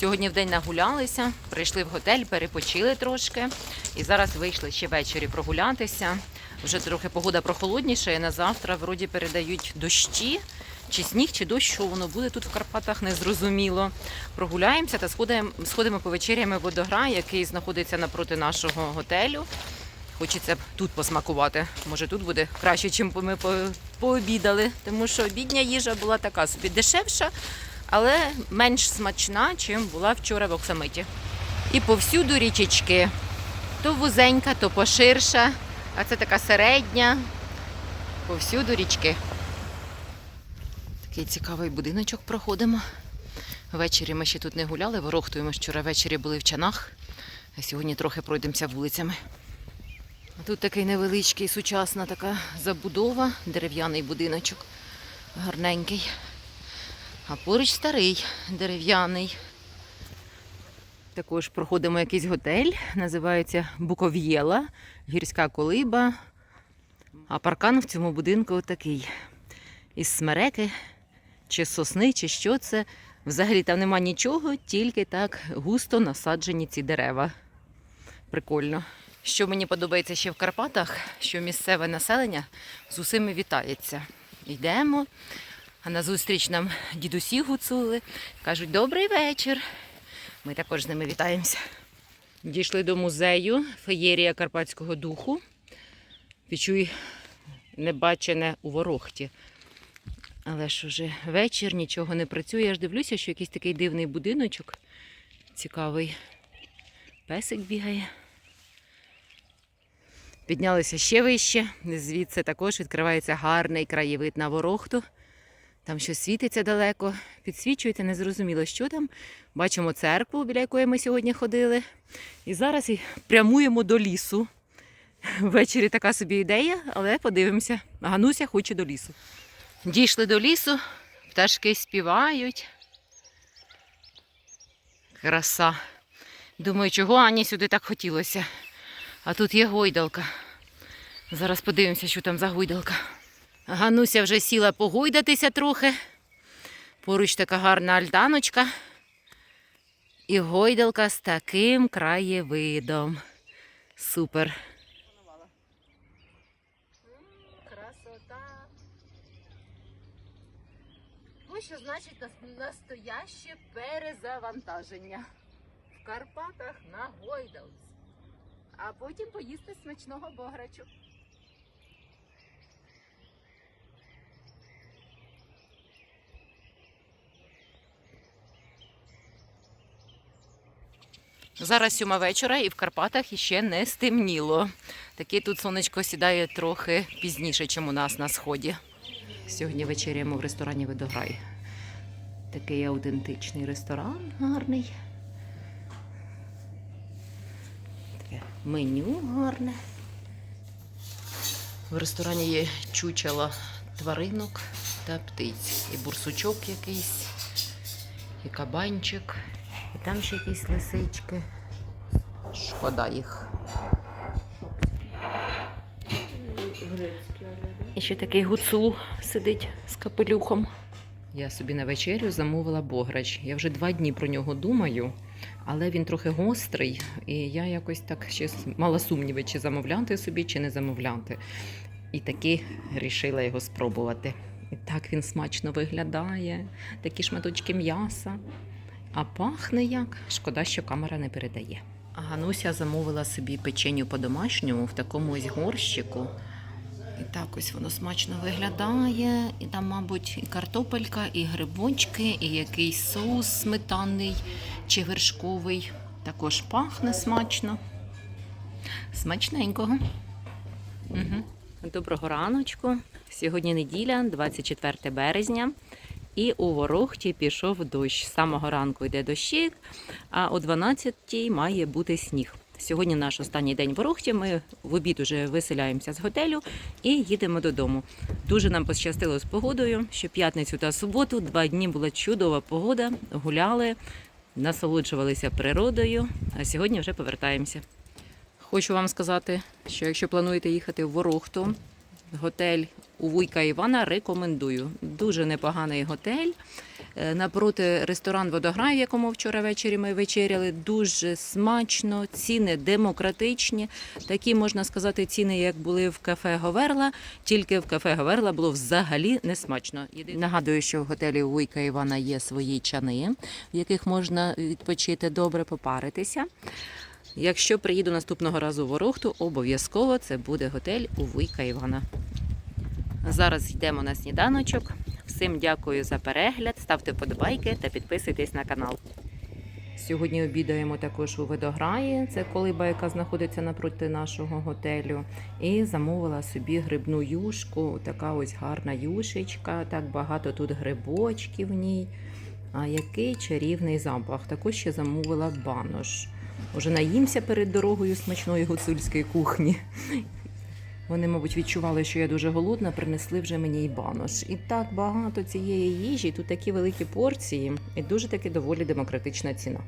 Сьогодні в день нагулялися, прийшли в готель, перепочили трошки. І зараз вийшли ще ввечері прогулятися. Вже трохи погода прохолодніша, і на завтра вроді передають дощі. Чи сніг, чи дощ, що воно буде тут в Карпатах, незрозуміло. Прогуляємося та сходимо, сходимо повечерями в водограй, який знаходиться напроти нашого готелю. Хочеться б тут посмакувати. Може, тут буде краще, ніж ми по- пообідали, тому що обідня їжа була така собі дешевша, але менш смачна, ніж була вчора в Оксамиті. І повсюду річечки. То вузенька, то поширша, а це така середня. Повсюду річки. Такий цікавий будиночок проходимо. Ввечері ми ще тут не гуляли, ворохтуємо. Вчора ввечері були в чанах, а сьогодні трохи пройдемося вулицями. Тут такий невеличкий, сучасна така забудова, дерев'яний будиночок, гарненький. А поруч старий дерев'яний. Також проходимо якийсь готель, називається Буков'єла, гірська колиба. А паркан в цьому будинку такий. Із смереки, чи сосни, чи що це. Взагалі там нема нічого, тільки так густо насаджені ці дерева. Прикольно. Що мені подобається ще в Карпатах, що місцеве населення з усіми вітається. Йдемо, а назустріч нам дідусі гуцули, кажуть добрий вечір. Ми також з ними вітаємося. Дійшли до музею феєрія Карпатського духу. Відчуй небачене у ворохті. Але ж уже вечір, нічого не працює. Я ж дивлюся, що якийсь такий дивний будиночок. Цікавий. Песик бігає. Піднялися ще вище. Звідси також відкривається гарний краєвид на ворохту. Там щось світиться далеко, підсвічується, незрозуміло, що там. Бачимо церкву, біля якої ми сьогодні ходили. І зараз прямуємо до лісу. Ввечері така собі ідея, але подивимося. Гануся хоче до лісу. Дійшли до лісу, пташки співають. Краса. Думаю, чого Ані сюди так хотілося. А тут є гойдалка. Зараз подивимося, що там за гойдалка. Гануся вже сіла погойдатися трохи. Поруч така гарна альтаночка. І гойдалка з таким краєвидом. Супер. Красота. Ось що значить настояще перезавантаження. В Карпатах на гойдалці. А потім поїсти смачного бограчу. Зараз сьома вечора і в Карпатах іще не стемніло. Таке тут сонечко сідає трохи пізніше, ніж у нас на сході. Сьогодні вечеряємо в ресторані Видограй. Такий аутентичний ресторан гарний. Таке меню гарне. В ресторані є чучела тваринок та птиць. І бурсучок якийсь, і кабанчик, і там ще якісь лисички. Шкода їх. І ще такий гуцул сидить з капелюхом. Я собі на вечерю замовила бограч. Я вже два дні про нього думаю, але він трохи гострий, і я якось так ще мала сумніви, чи замовляти собі, чи не замовляти. І таки рішила його спробувати. І так він смачно виглядає, такі шматочки м'яса. А пахне як. Шкода, що камера не передає. А Гануся замовила собі печеню по-домашньому в такому ось горщику. І так ось воно смачно виглядає. І там, мабуть, і картопелька, і грибочки, і якийсь соус сметанний чи вершковий. Також пахне смачно. Смачненького. Угу. Доброго раночку. Сьогодні неділя, 24 березня. І у Ворохті пішов дощ. З самого ранку йде дощик, а о 12-й має бути сніг. Сьогодні наш останній день в Ворохті. Ми в обід уже виселяємося з готелю і їдемо додому. Дуже нам пощастило з погодою, що п'ятницю та суботу два дні була чудова погода, гуляли, насолоджувалися природою, а сьогодні вже повертаємося. Хочу вам сказати, що якщо плануєте їхати в Ворохту, готель у Вуйка Івана рекомендую. Дуже непоганий готель. Е, Напроти ресторан Водограй, в якому вчора ввечері ми вечеряли, дуже смачно, ціни демократичні. Такі можна сказати, ціни, як були в кафе Говерла, тільки в кафе Говерла було взагалі не смачно. Єди- Нагадую, що в готелі Вуйка Івана є свої чани, в яких можна відпочити добре попаритися. Якщо приїду наступного разу в Ворохту, обов'язково це буде готель у Вуйка Івана. Зараз йдемо на сніданочок. Всім дякую за перегляд, ставте вподобайки та підписуйтесь на канал. Сьогодні обідаємо також у Видограї, це колиба, яка знаходиться напроти нашого готелю. І замовила собі грибну юшку. Така ось гарна юшечка, так багато тут грибочків в ній. А який чарівний запах. Також ще замовила банош. Уже наїмся перед дорогою смачної гуцульської кухні. Вони, мабуть, відчували, що я дуже голодна, принесли вже мені і банош. І так багато цієї їжі, тут такі великі порції, і дуже таки доволі демократична ціна.